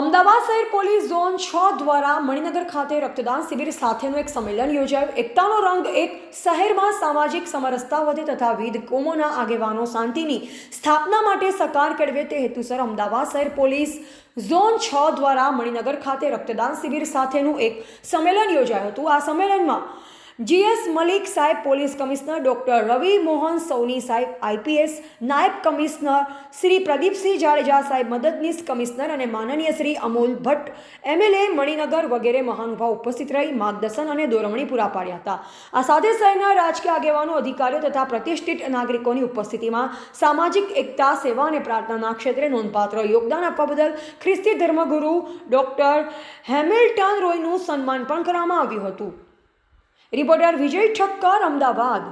અમદાવાદ શહેર police zone છ દ્વારા મણિનગર ખાતે રક્તદાન શિબિર સાથેનું એક સંમેલન યોજાયું. એકતાનો રંગ એક શહેરમાં સામાજિક સમરસતા વધે તથા વિવિધ કોમોના આગેવાનો શાંતિની સ્થાપના માટે સકાર કેળવે તે હેતુસર અમદાવાદ શહેર પોલીસ ઝોન છ દ્વારા મણિનગર ખાતે રક્તદાન શિબિર સાથેનું એક સંમેલન યોજાયું હતું. આ સંમેલનમાં જીએસ મલિક સાહેબ, police commissioner doctor Ravi Mohan Saini સાહેબ, આઈપીએસ નાયબ કમિશનર શ્રી પ્રદીપસિંહ જાડેજા સાહેબ, મદદનીશ કમિશનર અને માનનીય શ્રી અમોલ ભટ્ટ, એમએલએ મણિનગર વગેરે મહાનુભાવ ઉપસ્થિત રહી માર્ગદર્શન અને દોરવણી પૂરા પાડ્યા હતા. આ સાથે શહેરના રાજકીય આગેવાનો, અધિકારીઓ તથા પ્રતિષ્ઠિત નાગરિકોની ઉપસ્થિતિમાં સામાજિક એકતા, સેવા અને પ્રાર્થનાના ક્ષેત્રે નોંધપાત્ર યોગદાન આપવા બદલ ખ્રિસ્તી ધર્મગુરુ ડૉક્ટર હેમિલ્ટન રોયનું સન્માન પણ કરવામાં આવ્યું હતું. રિપોર્ટર વિજય ઠક્કર અમદાવાદ.